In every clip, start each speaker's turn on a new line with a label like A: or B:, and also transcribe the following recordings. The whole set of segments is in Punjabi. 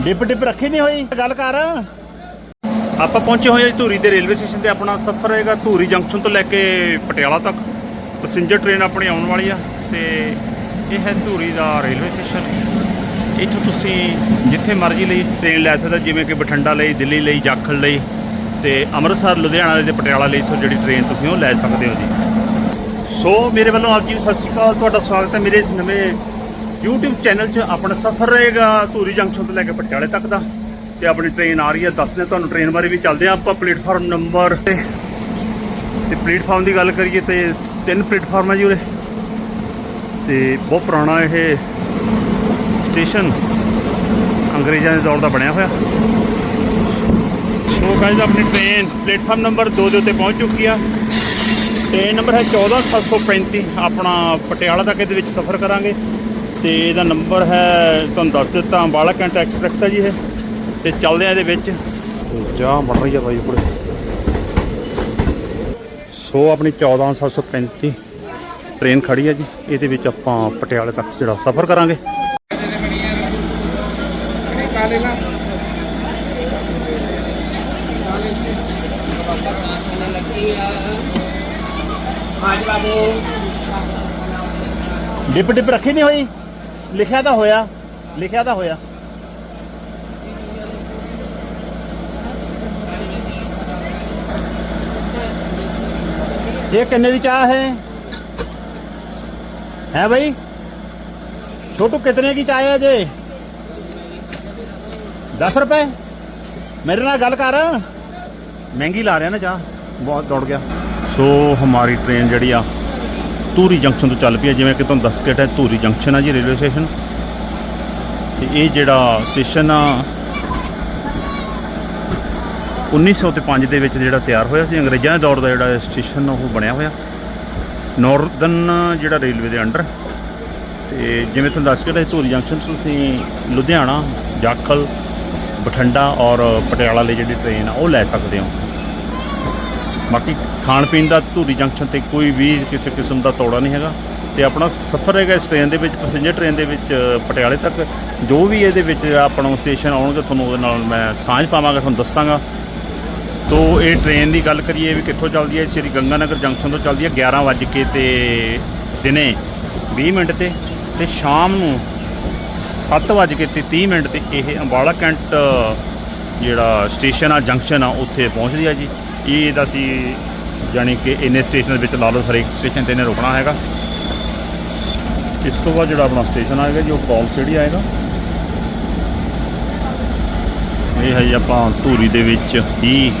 A: ਡਿਪ ਡਿਪ ਰੱਖੀ ਨਹੀਂ ਹੋਈ। ਗੱਲ ਕਰ। ਆਪਾਂ ਪਹੁੰਚੇ ਹੋਏ ਹਾਂ ਧੂਰੀ ਦੇ ਰੇਲਵੇ ਸਟੇਸ਼ਨ ਤੇ। ਆਪਣਾ ਸਫ਼ਰ ਹੈਗਾ ਧੂਰੀ ਜੰਕਸ਼ਨ ਤੋਂ ਲੈ ਕੇ ਪਟਿਆਲਾ ਤੱਕ। ਪੈਸੇਂਜਰ ਟ੍ਰੇਨ ਆਪਣੀ ਆਉਣ ਵਾਲੀ ਆ ਤੇ ਇਹ ਹੈ ਧੂਰੀ ਦਾ ਰੇਲਵੇ ਸਟੇਸ਼ਨ। ਇੱਥੋਂ ਤੁਸੀਂ ਜਿੱਥੇ ਮਰਜ਼ੀ ਲਈ ਟ੍ਰੇਨ ਲੈ ਸਕਦੇ, ਜਿਵੇਂ ਕਿ ਬਠਿੰਡਾ ਲਈ, ਦਿੱਲੀ ਲਈ, ਜਾਖਲ ਲਈ ਤੇ ਅੰਮ੍ਰਿਤਸਰ, ਲੁਧਿਆਣਾ ਲਈ ਤੇ ਪਟਿਆਲਾ ਲਈ ਇੱਥੋਂ ਜਿਹੜੀ ਟ੍ਰੇਨ ਤੁਸੀਂ ਉਹ ਲੈ ਸਕਦੇ ਹੋ ਜੀ। ਸੋ ਮੇਰੇ ਵੱਲੋਂ ਆਪ ਜੀ ਨੂੰ ਸਤਿ ਸ਼੍ਰੀ ਅਕਾਲ। ਤੁਹਾਡਾ ਸਵਾਗਤ ਹੈ। ਮੇਰੇ ਇਸ ਨਵੇਂ YouTube ਚੈਨਲ 'ਚ ਆਪਣਾ ਸਫ਼ਰ ਰਹੇਗਾ ਧੂਰੀ ਜੰਕਸ਼ਨ ਤੋਂ ਲੈ ਕੇ ਪਟਿਆਲੇ ਤੱਕ ਦਾ ਤੇ ਆਪਣੀ ਟ੍ਰੇਨ ਆ ਰਹੀ ਹੈ। ਦੱਸਦੇ ਹਾਂ ਤੁਹਾਨੂੰ ਟ੍ਰੇਨ ਬਾਰੇ ਵੀ ਚੱਲਦੇ ਹਾਂ ਆਪਾਂ। ਪਲੇਟਫਾਰਮ ਨੰਬਰ ਤੇ ਤੇ ਪਲੇਟਫਾਰਮ ਦੀ ਗੱਲ ਕਰੀਏ ਤੇ ਤਿੰਨ ਪਲੇਟਫਾਰਮ ਹੈ ਜੀ ਉਰੇ। ਤੇ ਬਹੁਤ ਪੁਰਾਣਾ ਇਹ ਸਟੇਸ਼ਨ ਅੰਗਰੇਜ਼ਾਂ ਦੇ ਦੌਰ ਦਾ ਬਣਿਆ ਹੋਇਆ। ਸੋ ਗਾਇਜ਼ ਆਪਣੀ ਟ੍ਰੇਨ ਪਲੇਟਫਾਰਮ ਨੰਬਰ 2 ਦੇ ਉੱਤੇ ਪਹੁੰਚ ਚੁੱਕੀ ਆ। ਟ੍ਰੇਨ ਨੰਬਰ ਹੈ 14735 ਆਪਣਾ ਪਟਿਆਲਾ ਤੱਕ ਇਹਦੇ ਵਿੱਚ ਸਫ਼ਰ ਕਰਾਂਗੇ। ਤੇ ਇਹਦਾ ਨੰਬਰ ਹੈ ਤੁਹਾਨੂੰ ਦੱਸ ਦਿੱਤਾ ਅੰਬਾਲਾ ਕੈਂਟ ਐਕਸਪ੍ਰੈਸ ਹੈ ਜੀ ਇਹ। ਤੇ ਚੱਲਦੇ ਆ ਇਹਦੇ ਵਿੱਚ। ਚਾਹ ਬਣ ਰਹੀ ਆ ਬਾਈ ਕੋਲੇ ਸੋ ਆਪਣੀ 14735 ਟ੍ਰੇਨ ਖੜੀ ਹੈ ਜੀ। ਇਹਦੇ ਵਿੱਚ ਆਪਾਂ ਪਟਿਆਲੇ ਤੱਕ ਜਿਹੜਾ ਸਫ਼ਰ ਕਰਾਂਗੇ। ਡਿਪ ਡਿਪ ਰੱਖੀ ਨਹੀਂ ਹੋਈ? ਲਿਖਿਆ ਤਾਂ ਹੋਇਆ ਲਿਖਿਆ ਤਾਂ ਹੋਇਆ ਇਹ ਕਿੰਨੇ ਦੀ ਚਾਹ ਹੈ ਹੈ ਭਾਈ छोटू कितने की चाय है जे दस रुपए मेरे ਨਾਲ ਗੱਲ ਕਰ ਮਹਿੰਗੀ ਲਾ ਰਿਹਾ ਨਾ ਚਾਹ ਬਹੁਤ ਦੌੜ ਗਿਆ ਸੋ ਹਮਾਰੀ ਟ੍ਰੇਨ ਜਿਹੜੀ ਆ ਧੂਰੀ ਜੰਕਸ਼ਨ ਤੋਂ ਚੱਲ ਪਈ ਹੈ, ਜਿਵੇਂ ਕਿ ਤੁਹਾਨੂੰ ਦੱਸ ਕੇ ਹਟਿਆ, ਧੂਰੀ ਜੰਕਸ਼ਨ ਆ ਜੀ ਰੇਲਵੇ ਸਟੇਸ਼ਨ। ਤੇ ਇਹ ਜਿਹੜਾ ਸਟੇਸ਼ਨ ਆ 1905 ਦੇ ਵਿੱਚ ਜਿਹੜਾ ਤਿਆਰ ਹੋਇਆ ਸੀ, ਅੰਗਰੇਜ਼ਾਂ ਦੇ ਦੌਰ ਦਾ ਜਿਹੜਾ ਸਟੇਸ਼ਨ ਉਹ ਬਣਿਆ ਹੋਇਆ। ਨਾਰਦਰਨ ਜਿਹੜਾ ਰੇਲਵੇ ਦੇ ਅੰਡਰ। ਤੇ ਜਿਵੇਂ ਤੁਹਾਨੂੰ ਦੱਸ ਕੇ ਹਟਿਆ, ਧੂਰੀ ਜੰਕਸ਼ਨ ਤੋਂ ਤੁਸੀਂ ਲੁਧਿਆਣਾ, ਜਾਖਲ, ਬਠਿੰਡਾ ਔਰ ਪਟਿਆਲਾ ਲਈ ਜਿਹੜੀ ਟ੍ਰੇਨ ਆ, ਉਹ ਲੈ ਸਕਦੇ ਹੋ। ਬਾਕੀ ਖਾਣ ਪੀਣ ਦਾ ਧੂਰੀ ਜੰਕਸ਼ਨ ਤੇ ਕੋਈ ਵੀ ਕਿਸੇ ਕਿਸਮ ਦਾ ਤੋੜਾ ਨਹੀਂ ਹੈਗਾ ਤੇ ਆਪਣਾ ਸਫ਼ਰ ਹੈਗਾ ਇਸ ਟ੍ਰੇਨ ਦੇ ਵਿੱਚ ਪੈਸੇਂਜਰ ਟ੍ਰੇਨ ਦੇ ਵਿੱਚ, ਪਟਿਆਲੇ ਤੱਕ। ਜੋ ਵੀ ਇਹਦੇ ਵਿੱਚ ਆਪਣਾ ਸਟੇਸ਼ਨ ਆਉਣਗੇ, ਤੁਹਾਨੂੰ ਉਹਦੇ ਨਾਲ ਮੈਂ ਸਾਂਝ ਪਾਵਾਂਗਾ, ਤੁਹਾਨੂੰ ਦੱਸਾਂਗਾ। ਤੋ ਇਹ ਟ੍ਰੇਨ ਦੀ ਗੱਲ ਕਰੀਏ ਵੀ ਕਿੱਥੋਂ ਚੱਲਦੀ ਹੈ ਸ੍ਰੀ ਗੰਗਾਨਗਰ ਜੰਕਸ਼ਨ ਤੋਂ ਚੱਲਦੀ ਹੈ 11 ਵਜੇ ਕੇ ਤੇ ਦਿਨੇ 20 ਮਿੰਟ ਤੇ ਤੇ ਸ਼ਾਮ ਨੂੰ 7 ਵਜੇ ਕੇ ਤੇ 30 ਮਿੰਟ ਤੇ ਇਹ ਅੰਬਾਲਾ ਕੈਂਟ ਜਿਹੜਾ ਸਟੇਸ਼ਨ ਆ, ਜੰਕਸ਼ਨ ਆ, ਉੱਥੇ ਪਹੁੰਚਦੀ ਆ ਜੀ। ਇਹ ਤਾਂ ਅਸੀਂ ਜਾਣੀ ਕਿ ਇੰਨੇ ਸਟੇਸ਼ਨ ਵਿੱਚ ਲਾ ਲਓ, ਹਰੇਕ ਸਟੇਸ਼ਨ ਤੇ ਇਹਨੇ ਰੁਕਣਾ ਹੈਗਾ। ਇਸ ਤੋਂ ਬਾਅਦ ਜਿਹੜਾ ਆਪਣਾ ਸਟੇਸ਼ਨ ਆਏਗਾ ਜੀ, ਉਹ ਕੌਲ ਸਿਟੀ ਆਏਗਾ। ਇਹ ਹੈ ਜੀ ਆਪਾਂ ਧੂਰੀ ਦੇ ਵਿੱਚ ਹੀ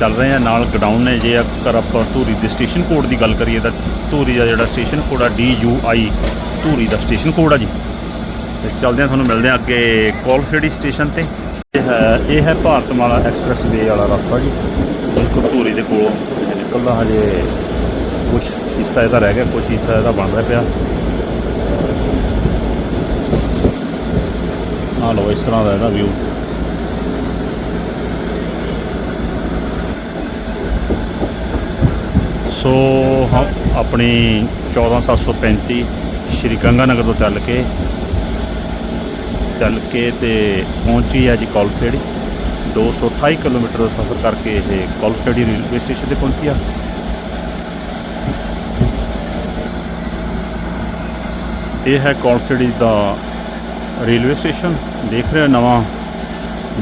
A: ਚੱਲ ਰਹੇ ਆ ਨਾਲ ਗਡਾਊਨ ਨੇ ਜੇ ਅਗਰ ਆਪਾਂ ਧੂਰੀ ਦੇ ਸਟੇਸ਼ਨ ਕੋਡ ਦੀ ਗੱਲ ਕਰੀਏ ਤਾਂ ਧੂਰੀ ਦਾ ਜਿਹੜਾ ਸਟੇਸ਼ਨ ਕੋਡ ਆ, ਡੀ ਯੂ ਆਈ, ਧੂਰੀ ਦਾ ਸਟੇਸ਼ਨ ਕੋਡ ਆ ਜੀ। ਤੇ ਚੱਲਦੇ ਆ ਤੁਹਾਨੂੰ ਮਿਲਦੇ ਆ ਅੱਗੇ ਕੋਲ ਸਿਟੀ ਸਟੇਸ਼ਨ ਤੇ। ਹੈ ਇਹ ਹੈ ਭਾਰਤਮਾਲਾ ਐਕਸਪ੍ਰੈਸ ਵੇ ਵਾਲਾ ਰਸਤਾ ਜੀ। ਬਿਲਕੁਲ ਧੂਰੀ ਦੇ ਕੋਲੋਂ। ਨਿਕਲਦਾ ਹਜੇ ਕੁਝ ਹਿੱਸਾ ਇਹਦਾ ਰਹਿ ਗਿਆ ਕੁਝ ਹਿੱਸਾ ਇਹਦਾ ਬਣ ਰਿਹਾ ਪਿਆ। ਆ ਲਓ ਇਸ ਤਰ੍ਹਾਂ ਦਾ ਇਹਦਾ ਵਿਊ ਸੋ ਹਮ ਆਪਣੀ 14735 ਸ਼੍ਰੀ ਗੰਗਾਨਗਰ ਤੋਂ ਚੱਲ ਕੇ ਚੱਲ ਕੇ ਤੇ ਪਹੁੰਚੀ ਹੈ ਜੀ ਕੌਲਸੇੜੀ। 228 ਕਿਲੋਮੀਟਰ ਦਾ ਸਫ਼ਰ ਕਰਕੇ ਇਹ ਕੌਲਸੇੜੀ ਰੇਲਵੇ ਸਟੇਸ਼ਨ ਤੇ ਪਹੁੰਚੀ ਆ। ਇਹ ਹੈ ਕੌਲਸੇੜੀ ਦਾ ਰੇਲਵੇ ਸਟੇਸ਼ਨ। ਦੇਖ ਰਹੇ ਹੋ ਨਵਾਂ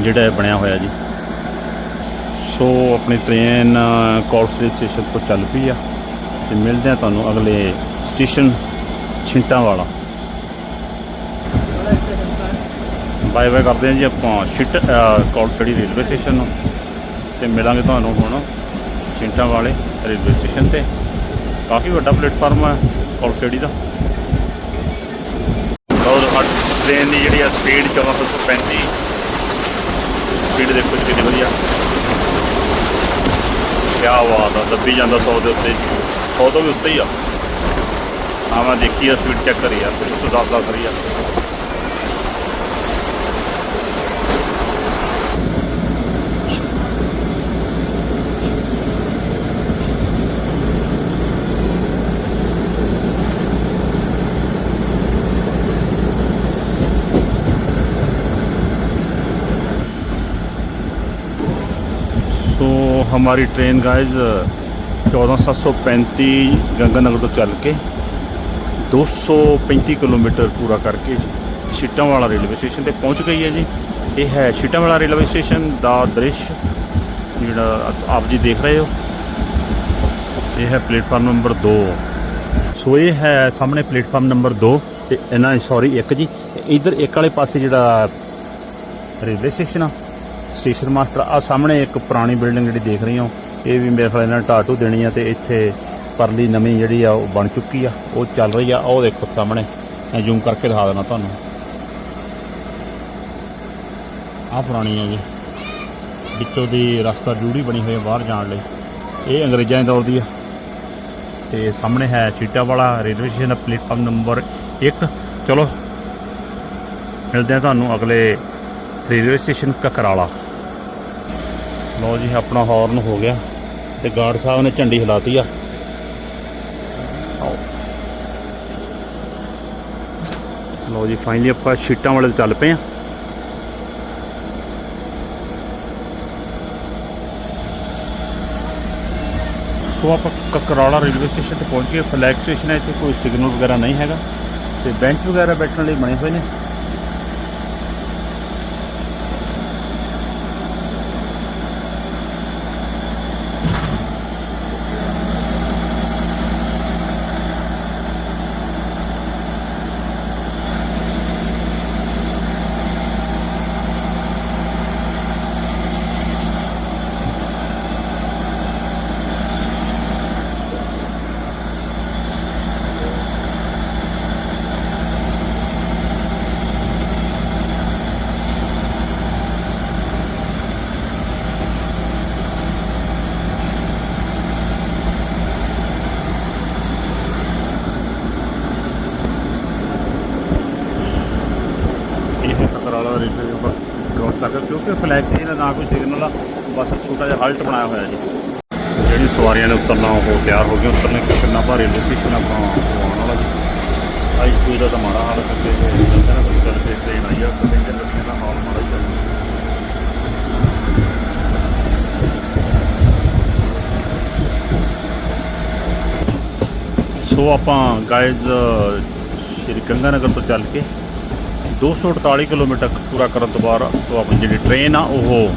A: ਜਿਹੜਾ ਬਣਿਆ ਹੋਇਆ ਜੀ। ਸੋ ਆਪਣੀ ਟ੍ਰੇਨ ਕੌਲਸੇੜੀ ਸਟੇਸ਼ਨ ਤੋਂ ਚੱਲ ਪਈ ਆ। ਤੇ ਮਿਲਦੇ ਆ ਤੁਹਾਨੂੰ ਅਗਲੇ ਸਟੇਸ਼ਨ ਛਿੰਟਾਂ ਵਾਲਾ ਬਾਏ ਬਾਏ ਕਰਦੇ ਹਾਂ ਜੀ ਆਪਾਂ ਛਿੱਟ ਕੌਲਸੇੜੀ ਰੇਲਵੇ ਸਟੇਸ਼ਨ ਨੂੰ। ਤੇ ਮਿਲਾਂਗੇ ਤੁਹਾਨੂੰ ਹੁਣ ਛਿੰਟਾਂ ਵਾਲੇ ਰੇਲਵੇ ਸਟੇਸ਼ਨ ਤੇ। ਕਾਫੀ ਵੱਡਾ ਪਲੇਟਫਾਰਮ ਹੈ ਕੌਲਸੇੜੀ ਦਾ। ਬਹੁਤ ਹਟ ਟ੍ਰੇਨ ਦੀ ਜਿਹੜੀ ਆ ਸਪੀਡ 1435 ਸਪੀਡ ਦੇਖੋ ਕਿੰਨੀ ਵਧੀਆ। ਕਿਆ ਬਾਤ ਆ, ਦੱਬੀ ਜਾਂਦਾ 100 ਦੇ ਉੱਤੇ। 100 ਤੋਂ ਵੀ ਉੱਤੇ ਹੀ ਆ। ਆ ਮੈਂ ਦੇਖੀ ਆ ਸਪੀਡ ਚੈੱਕ ਕਰੀ ਆ 110 ਦੱਸ ਰਹੀ ਆ। हमारी ट्रेन गाइज चौदह सात सौ पैंतीस गंगानगर ਤੋਂ ਚੱਲ ਕੇ 235 ਕਿਲੋਮੀਟਰ ਪੂਰਾ ਕਰਕੇ ਛਿੱਟਾਂ ਵਾਲਾ ਰੇਲਵੇ ਸਟੇਸ਼ਨ ਤੇ ਪਹੁੰਚ ਗਈ ਹੈ ਜੀ ਇਹ ਹੈ ਛਿੱਟਾਂ ਵਾਲਾ ਰੇਲਵੇ ਸਟੇਸ਼ਨ ਦਾ ਦ੍ਰਿਸ਼ ਜਿਹੜਾ ਆਪ ਜੀ ਦੇਖ ਰਹੇ ਹੋ ਇਹ ਹੈ ਪਲੇਟਫਾਰਮ ਨੰਬਰ 2 ਸੋ ਇਹ ਹੈ ਸਾਹਮਣੇ ਪਲੇਟਫਾਰਮ ਨੰਬਰ 2 ਤੇ ਇਹਨਾਂ ਸੌਰੀ ਇੱਕ ਜੀ ਇਧਰ ਇੱਕ ਵਾਲੇ ਪਾਸੇ ਜਿਹੜਾ ਰੇਲਵੇ ਸਟੇਸ਼ਨ ਆ ਸਟੇਸ਼ਨ ਮਾਸਟਰ ਆ ਸਾਹਮਣੇ ਇੱਕ ਪੁਰਾਣੀ ਬਿਲਡਿੰਗ ਜਿਹੜੀ ਦੇਖ ਰਹੀ ਹੋ, ਇਹ ਵੀ ਮੇਰੇ ਖਿਆਲ ਇਹਨਾਂ ਨੇ ਢਾਹ ਢੂਹ ਦੇਣੀ ਆ ਤੇ ਇੱਥੇ ਪਰਲੀ ਨਵੀਂ ਜਿਹੜੀ ਆ ਉਹ ਬਣ ਚੁੱਕੀ ਆ, ਉਹ ਚੱਲ ਰਹੀ ਆ ਉਹ ਦੇਖੋ ਸਾਹਮਣੇ, ਮੈਂ ਜ਼ੂਮ ਕਰਕੇ ਦਿਖਾ ਦੇਣਾ ਤੁਹਾਨੂੰ। ਆ ਪੁਰਾਣੀ ਆ ਜੀ, ਵਿੱਚੋਂ ਦੀ ਰਸਤਾ ਜੂੜੀ ਬਣੀ ਹੋਈ ਆ ਬਾਹਰ ਜਾਣ ਲਈ, ਇਹ ਅੰਗਰੇਜ਼ਾਂ ਦੇ ਦੌਰ ਦੀ ਆ। ਤੇ ਸਾਹਮਣੇ ਹੈ ਚੀਟਾ ਵਾਲਾ ਰੇਲਵੇ ਸਟੇਸ਼ਨ ਪਲੇਟਫਾਰਮ ਨੰਬਰ 1 ਚਲੋ, ਮਿਲਦੇ ਆ ਤੁਹਾਨੂੰ ਅਗਲੇ ਰੇਲਵੇ ਸਟੇਸ਼ਨ ਕਕਰਾਲਾ। ਲਓ ਜੀ, ਆਪਣਾ ਹਾਰਨ ਹੋ ਗਿਆ ਤੇ ਗਾਰਡ ਸਾਹਿਬ ਨੇ ਝੰਡੀ ਹਿਲਾਤੀ ਆ। ਲਓ ਜੀ ਫਾਈਨਲੀ ਆਪਾਂ ਸ਼ੀਟਾਂ ਵਾਲੇ ਚੱਲ ਪਏ ਆ। ਸੋ ਆਪਾਂ ਕਕਰਾਲਾ ਰੇਲਵੇ ਸਟੇਸ਼ਨ ਤੇ ਪਹੁੰਚ ਗਏ। ਫਲੈਗ ਸਟੇਸ਼ਨ ਹੈ, ਇੱਥੇ ਕੋਈ ਸਿਗਨਲ ਵਗੈਰਾ ਨਹੀਂ ਹੈਗਾ। ਤੇ ਬੈਂਚ ਵਗੈਰਾ ਬੈਠਣ ਲਈ ਬਣੇ ਹੋਏ ਨੇ ਇਹ ਹੈ ਕਕਰਾਲਾ ਰੇਲਵੇ ਆਪਾਂ ਕ੍ਰੋਸ ਕਿਉਂਕਿ ਫਲੈਗ ਸਟੇਸ਼ਨ ਦਾ ਨਾ ਕੋਈ ਸਿਗਨਲ ਆ ਬਸ ਛੋਟਾ ਜਿਹਾ ਹਲਟ ਬਣਾਇਆ ਹੋਇਆ ਜੀ। ਜਿਹੜੀ ਸਵਾਰੀਆਂ ਨੇ ਉਤਰਨਾ, ਉਹ ਤਿਆਰ ਹੋ ਗਏ ਉਤਰਨੇ ਕਿੰਨਾ ਭਾਰੀ ਰੇਲਵੇ ਸਟੇਸ਼ਨ ਆਪਾਂ ਆਉਣ ਵਾਲਾ ਜੀ। ਆਈ ਕੋਈ ਦਾ ਤਾਂ ਮਾੜਾ ਹਾਲ ਕਰਕੇ ਜਾਂਦੇ ਨਾ ਕੋਈ ਗੱਲ ਤੇ ਟ੍ਰੇਨ ਆਈ ਆ। ਤੇ ਜਨਰਲ ਦਾ ਹਾਲ ਮਾੜਾ ਹੀ ਚੱਲ ਸੋ ਆਪਾਂ ਗਾਇਜ਼ ਸ਼੍ਰੀ ਗੰਗਾਨਗਰ ਤੋਂ ਚੱਲ ਕੇ 248 ਕਿਲੋਮੀਟਰ ਪੂਰਾ ਕਰਨ ਤੋਂ ਬਾਅਦ ਤੋਂ ਆਪਣੀ ਜਿਹੜੀ ਟ੍ਰੇਨ ਆ, ਉਹ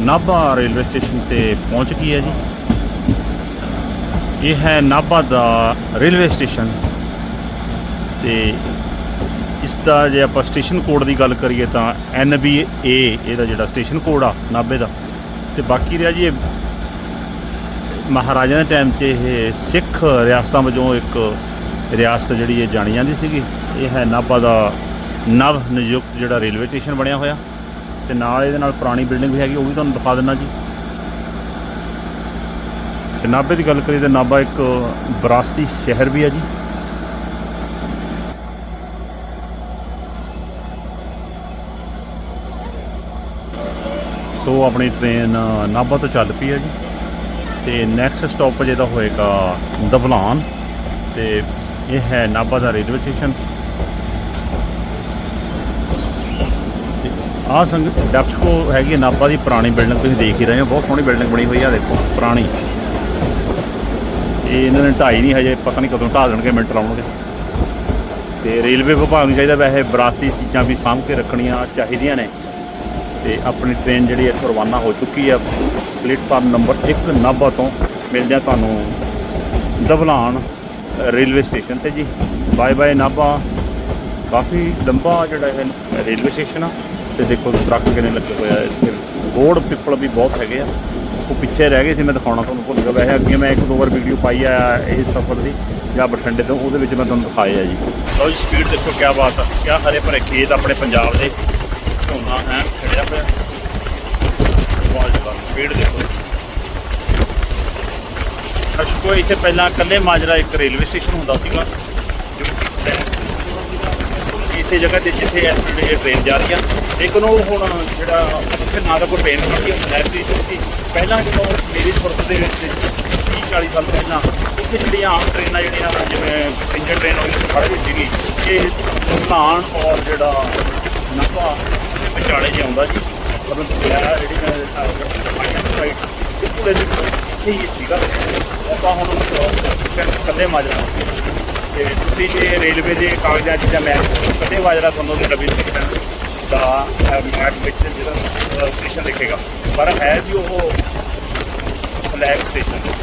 A: ਨਾਭਾ ਰੇਲਵੇ ਸਟੇਸ਼ਨ ਤੇ ਪਹੁੰਚ ਗਈ ਹੈ ਜੀ। ਇਹ ਹੈ ਨਾਭਾ ਦਾ ਰੇਲਵੇ ਸਟੇਸ਼ਨ। ਤੇ ਇਸ ਦਾ ਜੇ ਆਪਾਂ ਸਟੇਸ਼ਨ ਕੋਡ ਦੀ ਗੱਲ ਕਰੀਏ ਤਾਂ NBA ਇਹਦਾ ਜਿਹੜਾ ਸਟੇਸ਼ਨ ਕੋਡ ਆ, ਨਾਭੇ ਦਾ। ਤੇ ਬਾਕੀ ਰਿਹਾ ਜੀ, ਇਹ ਮਹਾਰਾਜਾ ਦੇ ਟਾਈਮ 'ਤੇ ਇਹ ਸਿੱਖ ਰਿਆਸਤਾਂ ਵਜੋਂ ਇੱਕ ਰਿਆਸਤ ਜਿਹੜੀ ਇਹ ਜਾਣੀ ਜਾਂਦੀ ਸੀਗੀ, ਇਹ ਹੈ ਨਾਭਾ ਦਾ ਨਵ ਨਿਯੁਕਤ ਜਿਹੜਾ ਰੇਲਵੇ ਸਟੇਸ਼ਨ ਬਣਿਆ ਹੋਇਆ ਤੇ ਨਾਲ ਇਹਦੇ ਨਾਲ ਪੁਰਾਣੀ ਬਿਲਡਿੰਗ ਵੀ ਹੈਗੀ, ਉਹ ਵੀ ਤੁਹਾਨੂੰ ਦਿਖਾ ਦਿੰਦਾ ਜੀ। ਤੇ ਨਾਭੇ ਦੀ ਗੱਲ ਕਰੀਏ ਤਾਂ ਨਾਭਾ ਇੱਕ ਵਿਰਾਸਤੀ ਸ਼ਹਿਰ ਵੀ ਹੈ ਜੀ। ਸੋ ਆਪਣੀ ਟ੍ਰੇਨ ਨਾਭਾ ਤੋਂ ਚੱਲ ਪਈ ਹੈ ਜੀ। ਤੇ ਨੈਕਸਟ ਸਟਾਪ ਜਿਹਦਾ ਹੋਏਗਾ ਦਬਲਾਨ ਤੇ ਇਹ ਹੈ ਨਾਭਾ ਦਾ ਰੇਲਵੇ ਸਟੇਸ਼ਨ। ਆ ਸੰਗਤ ਡੈਪਸਕੋ ਹੈਗੀ ਹੈ ਨਾਭਾ ਦੀ ਪੁਰਾਣੀ ਬਿਲਡਿੰਗ, ਤੁਸੀਂ ਦੇਖ ਹੀ ਰਹੇ ਹੋ, ਬਹੁਤ ਸੋਹਣੀ ਬਿਲਡਿੰਗ ਬਣੀ ਹੋਈ ਆ, ਦੇਖੋ, ਪੁਰਾਣੀ। ਇਹ ਇਹਨਾਂ ਨੇ ਢਾਈ ਨਹੀਂ, ਹਜੇ ਪਤਾ ਨਹੀਂ ਕਦੋਂ ਢਾਹ ਦੇਣਗੇ, ਮਿੰਟ ਲਾਉਣਗੇ। ਤੇ ਰੇਲਵੇ ਵਿਭਾਗ ਨੂੰ ਚਾਹੀਦਾ ਵੈਸੇ ਵਿਰਾਸਤੀ ਚੀਜ਼ਾਂ ਵੀ ਸਾਂਭ ਕੇ ਰੱਖਣੀਆਂ ਚਾਹੀਦੀਆਂ ਨੇ। ਤੇ ਆਪਣੀ ਟ੍ਰੇਨ ਜਿਹੜੀ ਇੱਥੋਂ ਰਵਾਨਾ ਹੋ ਚੁੱਕੀ ਆ, ਪਲੇਟਫਾਰਮ ਨੰਬਰ 1 ਨਾਭਾ ਤੋਂ ਮਿਲਦੇ ਆ ਤੁਹਾਨੂੰ ਦਬਲਾਨ ਰੇਲਵੇ ਸਟੇਸ਼ਨ ਤੇ ਜੀ। Bye bye Nabha. ਕਾਫੀ ਲੰਬਾ ਜਿਹੜਾ ਹੈ ਰੇਲਵੇ ਸਟੇਸ਼ਨ ਆ। ਤੇ ਦੇਖੋ ਟਰੱਕ ਕਿੰਨੇ ਲੱਗੇ ਹੋਏ ਆ ਇੱਥੇ। ਗੋੜ ਪਿੱਪਲ ਵੀ ਬਹੁਤ ਹੈਗੇ ਆ। ਉਹ ਪਿੱਛੇ ਰਹਿ ਗਏ ਸੀ, ਮੈਂ ਦਿਖਾਉਣਾ ਤੁਹਾਨੂੰ ਭੁੱਲ ਗਿਆ। ਵੈਸੇ ਅੱਗੇ ਮੈਂ ਇੱਕ ਦੋ ਵਾਰ ਵੀਡੀਓ ਪਾਈ ਆ ਇਸ ਸਫ਼ਰ ਦੀ, ਜਾਂ ਬਠਿੰਡੇ ਤੋਂ, ਉਹਦੇ ਵਿੱਚ ਮੈਂ ਤੁਹਾਨੂੰ ਦਿਖਾਏ ਆ ਜੀ। ਲਓ ਜੀ ਸਪੀਡ ਦੇਖੋ ਕੀ ਬਾਤ ਆ। ਕੀ ਹਰੇ ਭਰੇ ਖੇਤ ਆਪਣੇ ਪੰਜਾਬ ਦੇ। ਝੋਨਾ ਹੈ, ਖੜਿਆ ਪਿਆ। ਵਾਹ ਜੀ ਸਪੀਡ ਦੇਖੋ। ਅਸ਼ਕੋ ਇੱਥੇ ਪਹਿਲਾਂ ਇਕੱਲੇ ਮਾਜਰਾ ਇੱਕ ਰੇਲਵੇ ਸਟੇਸ਼ਨ ਹੁੰਦਾ ਸੀਗਾ। ਇਸੇ ਜਗ੍ਹਾ ਤੇ ਜਿੱਥੇ ਇਸ ਵੇਲੇ ਇਹ ਟ੍ਰੇਨ ਜਾ ਰਹੀ ਆ ਲੇਕਿਨ ਉਹ ਹੁਣ ਜਿਹੜਾ ਉੱਥੇ ਨਾ ਤਾਂ ਕੋਈ ਟ੍ਰੇਨ ਖੜੀ ਹੈ ਲਾਇਬ੍ਰੇਰੀ ਸੀ ਪਹਿਲਾਂ ਜਦੋਂ ਮੇਰੀ ਫੁਰਤ ਦੇ ਵਿੱਚ 30 40 ਸਾਲ ਪਹਿਲਾਂ ਉੱਥੇ ਜਿਹੜੀਆਂ ਆਮ ਟ੍ਰੇਨਾਂ ਜਿਹੜੀਆਂ ਜਿਵੇਂ ਪੈਸੇਂਜਰ ਟ੍ਰੇਨ ਹੋਈ ਖੜੀ ਸੀਗੀ। ਇਹ ਸੁਲਤਾਨ ਔਰ ਜਿਹੜਾ ਨਫਾ ਦੇ ਵਿਚਾਲੇ ਜਿਹਾ ਆਉਂਦਾ ਜੀ ਮਤਲਬ ਜਿਹੜਾ ਜਿਹੜੀ ਮੈਂ ਸਫਾਈਆਂ ਸਾਈਡ ਬਿਲਕੁਲ ਇਹਦੇ ਠੀਕ ਹੀ ਸੀਗਾ ਆਪਾਂ ਹੁਣ ਫਿਰ ਕੱਲੇ ਮਾਜਰਾ। ਤੇ ਤੁਸੀਂ ਜੇ ਰੇਲਵੇ ਦੇ ਕਾਗਜ਼ਾਂ 'ਚ ਜਾਂ ਮੈਂ ਕੱਲੇ ਮਾਜਰਾ ਤੁਹਾਨੂੰ ਦੇ ਡੱਬੀ ਸਟੇਸ਼ਨ ਦਾ ਮੈਪ ਵਿੱਚ ਜਿਹੜਾ ਸਟੇਸ਼ਨ ਲਿਖੇਗਾ ਪਰ ਹੈ ਵੀ ਉਹ ਫਲੈਗ ਸਟੇਸ਼ਨ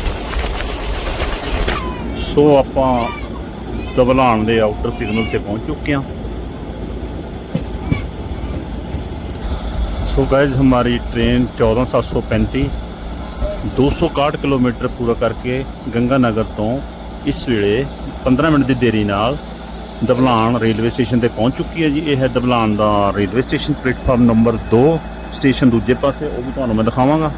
A: ਸੋ ਆਪਾਂ ਦਬਲਾਨ ਦੇ ਆਊਟਰ ਸਿਗਨਲ ਤੇ ਪਹੁੰਚ ਚੁੱਕੇ ਹਾਂ सो गाइज हमारी ट्रेन चौदह सात सौ पैंती ਦੋ ਸੌ ਇਕਾਹਠ ਕਿਲੋਮੀਟਰ ਪੂਰਾ ਕਰਕੇ ਗੰਗਾਨਗਰ ਤੋਂ ਇਸ ਵੇਲੇ 15 ਮਿੰਟ ਦੀ ਦੇਰੀ ਨਾਲ ਦਬਲਾਨ ਰੇਲਵੇ ਸਟੇਸ਼ਨ ਤੇ ਪਹੁੰਚ ਚੁੱਕੀ ਹੈ ਜੀ। ਇਹ ਹੈ ਦਬਲਾਨ ਦਾ railway station platform number 2 station ਦੂਜੇ ਪਾਸੇ। ਉਹ ਵੀ ਤੁਹਾਨੂੰ ਮੈਂ ਦਿਖਾਵਾਂਗਾ।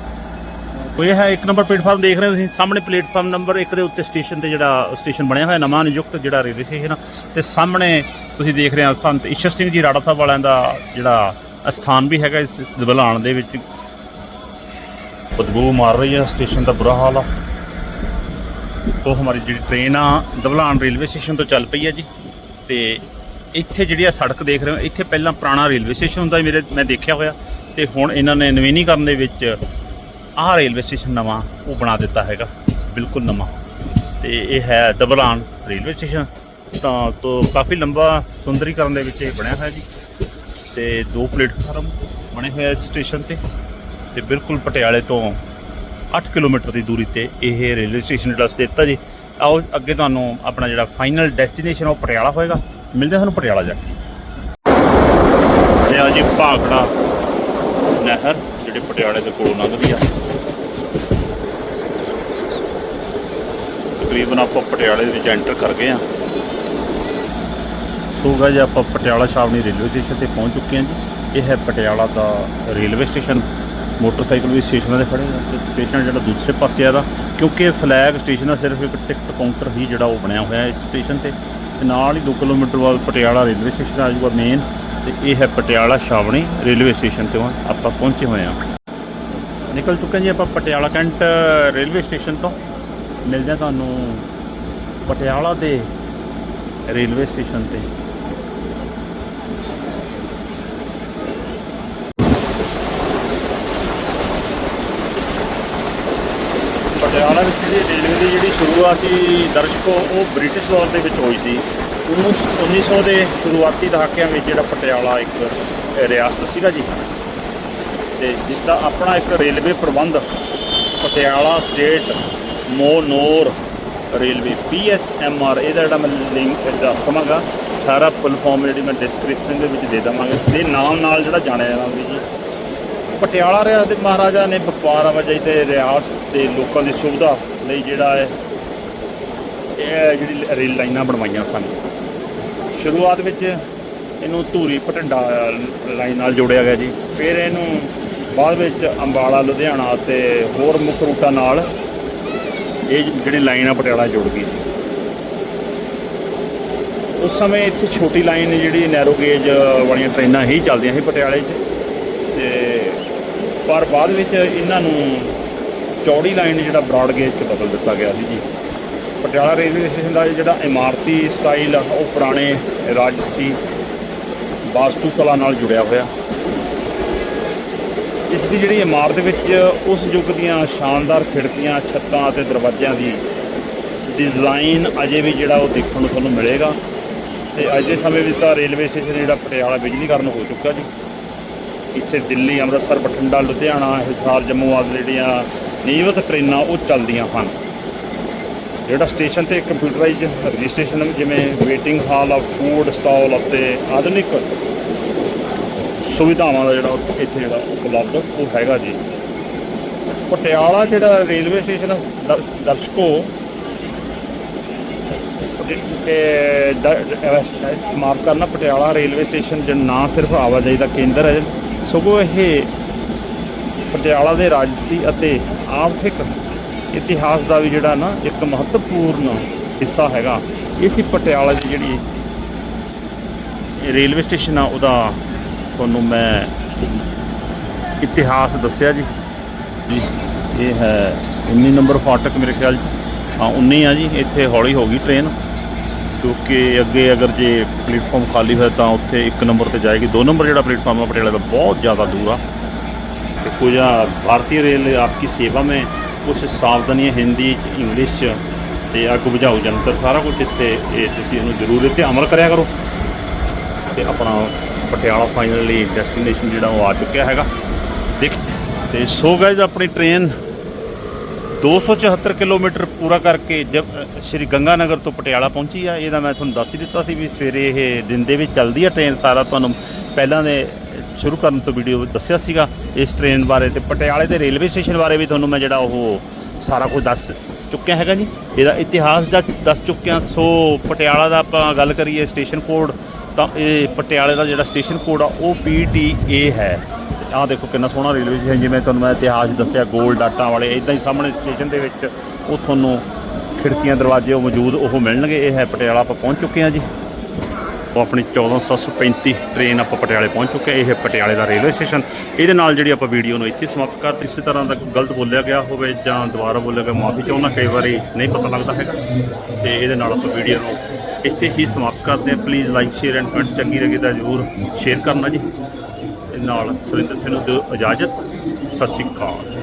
A: ਉਹ ਇਹ ਹੈ ਇੱਕ ਨੰਬਰ ਪਲੇਟਫਾਰਮ ਦੇਖ ਰਹੇ ਹੋ ਤੁਸੀਂ। ਸਾਹਮਣੇ ਪਲੇਟਫਾਰਮ ਨੰਬਰ 1 ਦੇ ਉੱਤੇ ਸਟੇਸ਼ਨ ਤੇ ਜਿਹੜਾ ਸਟੇਸ਼ਨ ਬਣਿਆ ਹੋਇਆ ਨਵਾਂ ਨਿਯੁਕਤ ਜਿਹੜਾ ਰੇਲਵੇ ਸਟੇਸ਼ਨ ਆ, ਤੇ ਸਾਹਮਣੇ ਤੁਸੀਂ ਦੇਖ ਰਹੇ ਹੋ ਸੰਤ ਈਸ਼ਰ ਸਿੰਘ ਜੀ ਰਾੜਾ ਸਾਹਿਬ ਵਾਲਿਆਂ ਦਾ ਜਿਹੜਾ ਅਸਥਾਨ ਵੀ ਹੈਗਾ ਇਸ ਦਬਲਾਨ ਦੇ ਵਿੱਚ। ਬਦਬੂ ਮਾਰ ਰਹੀ ਹੈ ਸਟੇਸ਼ਨ ਦਾ ਬੁਰਾ ਹਾਲ ਆ। ਤੋਂ ਹਮਾਰੀ ਜਿਹੜੀ ਟ੍ਰੇਨ ਆ ਦਬਲਾਨ ਰੇਲਵੇ ਸਟੇਸ਼ਨ ਤੋਂ ਚੱਲ ਪਈ ਹੈ ਜੀ। ਤੇ ਇੱਥੇ ਜਿਹੜੀ ਆ ਸੜਕ ਦੇਖ ਰਹੇ ਹੋ, ਇੱਥੇ ਪਹਿਲਾਂ ਪੁਰਾਣਾ ਰੇਲਵੇ ਸਟੇਸ਼ਨ ਹੁੰਦਾ ਸੀ, ਮੇਰੇ ਮੈਂ ਦੇਖਿਆ ਹੋਇਆ। ਤੇ ਹੁਣ ਇਹਨਾਂ ਨੇ ਨਵੀਨੀਕਰਨ ਦੇ ਵਿੱਚ ਆਹ ਰੇਲਵੇ ਸਟੇਸ਼ਨ ਨਵਾਂ ਉਹ ਬਣਾ ਦਿੱਤਾ ਹੈਗਾ, ਬਿਲਕੁਲ ਨਵਾਂ। ਤੇ ਇਹ ਹੈ ਦਬਲਾਨ ਰੇਲਵੇ ਸਟੇਸ਼ਨ ਤਾਂ ਤੋਂ ਕਾਫੀ ਲੰਬਾ ਸੁੰਦਰੀਕਰਨ ਦੇ ਵਿੱਚ ਇਹ ਬਣਿਆ ਹੋਇਆ ਜੀ। ਤੇ ਦੋ ਪਲੇਟਫਾਰਮ ਬਣੇ ਹੋਏ ਸਟੇਸ਼ਨ ਤੇ। ਤੇ ਬਿਲਕੁਲ ਪਟਿਆਲੇ ਤੋਂ 8 ਕਿਲੋਮੀਟਰ ਦੀ ਦੂਰੀ ਤੇ ਇਹ ਰੇਲਵੇ ਸਟੇਸ਼ਨ ਜਿਹੜਾ ਸਥਿਤ ਹੈ ਜੀ। ਆਓ ਅੱਗੇ ਤੁਹਾਨੂੰ ਆਪਣਾ ਜਿਹੜਾ ਫਾਈਨਲ ਡੈਸਟੀਨੇਸ਼ਨ ਉਹ ਪਟਿਆਲਾ ਹੋਏਗਾ। ਮਿਲਦੇ ਹਾਂ ਤੁਹਾਨੂੰ ਪਟਿਆਲਾ ਜਾ ਕੇ। ਇਹ ਆ ਜੀ ਭਾਖੜਾ ਨਹਿਰ, ਜਿਹੜੇ ਪਟਿਆਲੇ ਦੇ ਕੋਲੋਂ ਲੰਘਦੀ ਆ। ਤਕਰੀਬਨ ਆਪਾਂ ਪਟਿਆਲੇ ਦੇ ਵਿੱਚ ਐਂਟਰ ਕਰ ਗਏ ਆ। ਸੋ ਜੀ, ਆਪਾਂ ਪਟਿਆਲਾ ਛਾਵਣੀ ਰੇਲਵੇ ਸਟੇਸ਼ਨ ਤੇ ਪਹੁੰਚ ਚੁੱਕੇ ਹਾਂ ਜੀ। ਇਹ ਹੈ ਪਟਿਆਲਾ ਦਾ ਰੇਲਵੇ ਸਟੇਸ਼ਨ। ਮੋਟਰਸਾਈਕਲ ਵੀ ਸਟੇਸ਼ਨਾਂ ਦੇ ਖੜੇ ਆ ਤੇ ਸਟੇਸ਼ਨ ਜਿਹੜਾ ਦੂਸਰੇ ਪਾਸੇ ਆ ਕਿਉਂਕਿ ਫਲੈਗ ਸਟੇਸ਼ਨ ਦਾ ਸਿਰਫ ਇੱਕ ਟਿਕਟ ਕਾਊਂਟਰ ਹੀ ਜਿਹੜਾ ਉਹ ਬਣਿਆ ਹੋਇਆ ਇਸ ਸਟੇਸ਼ਨ ਤੇ। ਤੇ ਨਾਲ ਹੀ 2 ਕਿਲੋਮੀਟਰ ਬਾਅਦ ਪਟਿਆਲਾ ਰੇਲਵੇ ਸਟੇਸ਼ਨ ਆ ਜਾਊਗਾ ਮੇਨ ਤੇ ਇਹ ਹੈ ਪਟਿਆਲਾ ਛਾਵਣੀ ਰੇਲਵੇ ਸਟੇਸ਼ਨ ਤੇ ਆਪਾਂ ਪਹੁੰਚੇ ਹੋਏ ਹਾਂ। ਨਿਕਲ ਚੁੱਕੇ ਜੀ ਆਪਾਂ ਪਟਿਆਲਾ ਕੈਂਟ ਰੇਲਵੇ ਸਟੇਸ਼ਨ ਤੋਂ। ਮਿਲਦੇ ਹਾਂ ਤੁਹਾਨੂੰ ਪਟਿਆਲਾ ਦੇ ਰੇਲਵੇ ਸਟੇਸ਼ਨ ਤੇ। ਪਟਿਆਲਾ ਵਿੱਚ ਜਿਹੜੀ ਰੇਲਵੇ ਦੀ ਜਿਹੜੀ ਸ਼ੁਰੂਆਤ ਸੀ ਦਰਸ਼ਕੋ, ਉਹ ਬ੍ਰਿਟਿਸ਼ ਦੌਰ ਦੇ ਵਿੱਚ ਹੋਈ ਸੀ। 1900 ਦੇ ਸ਼ੁਰੂਆਤੀ ਦਹਾਕਿਆਂ ਵਿੱਚ ਜਿਹੜਾ ਪਟਿਆਲਾ ਇੱਕ ਰਿਆਸਤ ਸੀਗਾ ਜੀ। ਤੇ ਜਿਸ ਦਾ ਆਪਣਾ ਇੱਕ ਰੇਲਵੇ ਪ੍ਰਬੰਧ Patiala state mono railway PSMR ਇਹਦਾ ਜਿਹੜਾ ਮੈਂ ਲਿੰਕ ਦੱਸਾਂਗਾ ਸਾਰਾ ਫੁੱਲ ਫਾਰਮ ਜਿਹੜੀ ਮੈਂ ਡਿਸਕ੍ਰਿਪਸ਼ਨ ਦੇ ਵਿੱਚ ਦੇ ਦਵਾਂਗਾ। ਤੇ ਨਾਮ ਨਾਲ ਜਿਹੜਾ ਜਾਣਿਆ ਜਾਂਦਾ ਜੀ ਪਟਿਆਲਾ ਰਿਆਸਤ ਦੇ ਮਹਾਰਾਜਾ ਨੇ ਵਪਾਰ ਆਵਾਜਾਈ ਤੇ ਰਿਆਸਤ ਦੇ ਲੋਕਾਂ ਦੀ ਸੁਵਿਧਾ ਲਈ ਜਿਹੜਾ ਹੈ, ਇਹ ਜਿਹੜੀ ਰੇਲ ਲਾਈਨਾਂ ਬਣਵਾਈਆਂ ਸਨ। ਸ਼ੁਰੂਆਤ ਵਿੱਚ ਇਹਨੂੰ ਧੂਰੀ ਭਟਿੰਡਾ ਲਾਈਨ ਨਾਲ ਜੋੜਿਆ ਗਿਆ ਜੀ। ਫਿਰ ਇਹਨੂੰ ਬਾਅਦ ਵਿੱਚ ਅੰਬਾਲਾ, ਲੁਧਿਆਣਾ ਤੇ ਹੋਰ ਮੁੱਖ ਰੂਟਾਂ ਨਾਲ ਇਹ ਜਿਹੜੀ ਲਾਈਨ ਆ ਪਟਿਆਲਾ ਜੁੜ ਗਈ। ਜੀ ਉਸ ਸਮੇਂ ਇੱਥੇ ਛੋਟੀ ਲਾਈਨ ਜਿਹੜੀ ਨੈਰੋ ਗੇਜ ਵਾਲੀਆਂ ਟ੍ਰੇਨਾਂ ਹੀ ਚੱਲਦੀਆਂ ਸੀ ਪਟਿਆਲੇ 'ਚ ਤੇ ਪਰ ਬਾਅਦ ਵਿੱਚ ਇਹਨਾਂ ਨੂੰ ਚੌੜੀ ਲਾਈਨ ਜਿਹੜਾ ਬ੍ਰੌਡ ਗੇਜ 'ਚ ਬਦਲ ਦਿੱਤਾ ਗਿਆ ਸੀ ਜੀ। ਪਟਿਆਲਾ ਰੇਲਵੇ ਸਟੇਸ਼ਨ ਦਾ ਜਿਹੜਾ ਇਮਾਰਤੀ ਸਟਾਈਲ ਆ, ਉਹ ਪੁਰਾਣੇ ਰਾਜਸੀ ਵਾਸਤੂ ਕਲਾ ਨਾਲ ਜੁੜਿਆ ਹੋਇਆ। ਇਸ ਦੀ ਜਿਹੜੀ ਇਮਾਰਤ ਵਿੱਚ ਉਸ ਯੁੱਗ ਦੀਆਂ ਸ਼ਾਨਦਾਰ ਖਿੜਕੀਆਂ, ਛੱਤਾਂ ਅਤੇ ਦਰਵਾਜ਼ਿਆਂ ਦੀ ਡਿਜ਼ਾਈਨ ਅਜੇ ਵੀ ਜਿਹੜਾ ਉਹ ਦੇਖਣ ਨੂੰ ਤੁਹਾਨੂੰ ਮਿਲੇਗਾ। ਤੇ ਅੱਜ ਦੇ ਸਮੇਂ ਵਿੱਚ ਤਾਂ ਰੇਲਵੇ ਸਟੇਸ਼ਨ ਜਿਹੜਾ ਪਟਿਆਲਾ ਬਿਜਲੀਕਰਨ ਹੋ ਚੁੱਕਾ ਜੀ। ਇੱਥੇ ਦਿੱਲੀ, ਅੰਮ੍ਰਿਤਸਰ, ਬਠਿੰਡਾ, ਲੁਧਿਆਣਾ ਹਿਸਾਰ ਜੰਮੂ ਆਦਿ ਜਿਹੜੀਆਂ ਨਿਯਮਿਤ ਟ੍ਰੇਨਾਂ ਉਹ ਚੱਲਦੀਆਂ ਹਨ। ਜਿਹੜਾ ਸਟੇਸ਼ਨ ਤੇ ਕੰਪਿਊਟਰਾਈਜ਼ ਰਜਿਸਟ੍ਰੇਸ਼ਨ, ਜਿਵੇਂ waiting hall of food, stall ਅਤੇ ਆਧੁਨਿਕ ਸੁਵਿਧਾਵਾਂ ਦਾ ਜਿਹੜਾ ਇੱਥੇ ਜਿਹੜਾ ਉਪਲਬਧ, ਉਹ ਹੈਗਾ ਜੀ। ਪਟਿਆਲਾ ਜਿਹੜਾ ਰੇਲਵੇ ਸਟੇਸ਼ਨ ਦਰ- ਦਰਸ਼ਕੋ ਕਿ ਮਾਫ ਕਰਨਾ, ਪਟਿਆਲਾ ਰੇਲਵੇ ਸਟੇਸ਼ਨ ਜਿਹੜਾ ਨਾ ਸਿਰਫ ਆਵਾਜਾਈ ਦਾ ਕੇਂਦਰ ਹੈ। ਸਗੋਂ ਇਹ ਪਟਿਆਲਾ ਦੇ ਰਾਜਸੀ ਅਤੇ ਆਰਥਿਕ ਇਤਿਹਾਸ ਦਾ ਵੀ ਜਿਹੜਾ ਨਾ ਇੱਕ ਮਹੱਤਵਪੂਰਨ ਹਿੱਸਾ ਹੈਗਾ। ਇਹ ਸੀ ਪਟਿਆਲਾ ਦੀ ਜਿਹੜੀ ਰੇਲਵੇ ਸਟੇਸ਼ਨ ਆ, ਉਹਦਾ ਤੁਹਾਨੂੰ ਮੈਂ ਇਤਿਹਾਸ ਦੱਸਿਆ ਜੀ। ਜੀ, ਇਹ ਹੈ 19 ਨੰਬਰ ਫਾਟਕ ਮੇਰੇ ਖਿਆਲ ਹਾਂ 19 ਆ ਜੀ, ਇੱਥੇ ਹੌਲੀ ਹੋ ਗਈ ਟ੍ਰੇਨ ਕਿਉਂਕਿ ਅੱਗੇ ਅਗਰ ਜੇ ਪਲੇਟਫਾਰਮ ਖਾਲੀ ਹੋਇਆ ਤਾਂ ਉੱਥੇ ਇੱਕ ਨੰਬਰ ਤੇ ਜਾਏਗੀ। ਦੋ ਨੰਬਰ ਜਿਹੜਾ ਪਲੇਟਫਾਰਮ ਆ ਪਟਿਆਲਾ ਦਾ ਬਹੁਤ ਜ਼ਿਆਦਾ ਦੂਰ ਆ। ਤੇ ਕੁਝ ਭਾਰਤੀ ਰੇਲ ਆਪਕੀ ਸੇਵਾ ਮੇਂ ਕੁਝ ਸਾਵਧਾਨੀਆਂ ਹਿੰਦੀ ਚ, ਇੰਗਲਿਸ਼ ਚ ਤੇ ਅੱਗ ਬੁਝਾਊ ਜੰਤਰ ਸਾਰਾ ਕੁਝ ਇੱਥੇ, ਇਹ ਤੁਸੀਂ ਇਹਨੂੰ ਜ਼ਰੂਰ ਇੱਥੇ ਅਮਲ ਕਰਿਆ ਕਰੋ। ਤੇ ਆਪਣਾ ਪਟਿਆਲਾ ਫਾਈਨਲੀ ਡੈਸਟੀਨੇਸ਼ਨ ਜਿਹੜਾ ਉਹ ਆ ਚੁੱਕਿਆ ਹੈਗਾ। ਦੇਖ, ਤੇ ਸੋ ਗਾਇਜ਼ ਆਪਣੀ ਟ੍ਰੇਨ 274 ਕਿਲੋਮੀਟਰ ਪੂਰਾ ਕਰਕੇ ਜਬ ਸ਼੍ਰੀ ਗੰਗਾ ਨਗਰ ਤੋਂ ਪਟਿਆਲਾ ਪਹੁੰਚੀ ਆ, ਇਹਦਾ ਮੈਂ ਤੁਹਾਨੂੰ ਦੱਸ ਹੀ ਦਿੱਤਾ ਸੀ ਵੀ ਸਵੇਰੇ ਇਹ ਦਿਨ ਦੇ ਵਿੱਚ ਚੱਲਦੀ ਆ ਟ੍ਰੇਨ, ਸਾਰਾ ਤੁਹਾਨੂੰ ਪਹਿਲਾਂ ਦੇ ਸ਼ੁਰੂ ਕਰਨ ਤੋਂ ਵੀਡੀਓ ਦੱਸਿਆ ਸੀਗਾ। ਇਸ ਟ੍ਰੇਨ ਬਾਰੇ ਤੇ ਪਟਿਆਲੇ ਦੇ ਰੇਲਵੇ ਸਟੇਸ਼ਨ ਬਾਰੇ ਵੀ ਤੁਹਾਨੂੰ ਮੈਂ ਜਿਹੜਾ ਉਹ ਸਾਰਾ ਕੁਝ ਦੱਸ ਚੁੱਕਿਆ ਹੈਗਾ ਜੀ। ਇਹਦਾ ਇਤਿਹਾਸ ਦਾ ਦੱਸ ਚੁੱਕਿਆ। ਸੋ ਪਟਿਆਲਾ ਦਾ ਆਪਾਂ ਗੱਲ ਕਰੀਏ ਸਟੇਸ਼ਨ ਕੋਡ, ਤਾਂ ਇਹ ਪਟਿਆਲੇ ਦਾ ਜਿਹੜਾ ਸਟੇਸ਼ਨ ਕੋਡ ਆ, ਉਹ PTA ਹੈ। ਆਹ ਦੇਖੋ ਕਿੰਨਾ ਸੋਹਣਾ ਰੇਲਵੇ ਸਟੇਸ਼ਨ ਜਿਵੇਂ ਤੁਹਾਨੂੰ ਮੈਂ ਇਤਿਹਾਸ ਦੱਸਿਆ ਗੋਲ ਡਾਟਾਂ ਵਾਲੇ ਇਦਾਂ ਹੀ ਸਾਹਮਣੇ ਸਟੇਸ਼ਨ ਦੇ ਵਿੱਚ ਉਹ ਤੁਹਾਨੂੰ ਖਿੜਕੀਆਂ, ਦਰਵਾਜ਼ੇ ਉਹ ਮੌਜੂਦ, ਉਹ ਮਿਲਣਗੇ। ਇਹ ਹੈ ਪਟਿਆਲਾ, ਆਪਾਂ ਪਹੁੰਚ ਚੁੱਕੇ ਹਾਂ ਜੀ। ਉਹ ਆਪਣੀ 14735 ਟ੍ਰੇਨ ਆਪਾਂ ਪਟਿਆਲੇ ਪਹੁੰਚ ਚੁੱਕੇ ਹਾਂ। ਇਹ ਪਟਿਆਲੇ ਦਾ ਰੇਲਵੇ ਸਟੇਸ਼ਨ ਇਹਦੇ ਨਾਲ ਜਿਹੜੀ ਆਪਾਂ ਵੀਡੀਓ ਨੂੰ ਇੱਥੇ ਸਮਾਪਤ ਕਰ ਇਸੇ ਤਰ੍ਹਾਂ ਦਾ ਕੋਈ ਗਲਤ ਬੋਲਿਆ ਗਿਆ ਹੋਵੇ ਜਾਂ ਦੁਬਾਰਾ ਬੋਲਿਆ ਗਿਆ, ਮਾਫੀ ਚਾਹੁੰਦਾ, ਕਈ ਵਾਰੀ ਨਹੀਂ ਪਤਾ ਲੱਗਦਾ ਹੈਗਾ। ਤੇ ਇਹਦੇ ਨਾਲ ਆਪਾਂ ਵੀਡੀਓ ਨੂੰ ਇੱਥੇ ਹੀ ਸਮਾਪਤ ਕਰਦੇ ਹਾਂ। Please like share and comment ਚੰਗੀ ਲੱਗੇ ਤਾਂ ਜ਼ਰੂਰ ਸ਼ੇਅਰ ਕਰਨਾ ਜੀ। ਨਾਲ ਸੁਰਿੰਦਰ ਸਿੰਘ ਨੂੰ ਦਿਓ ਇਜਾਜ਼ਤ। ਸਤਿ ਸ਼੍ਰੀ ਅਕਾਲ।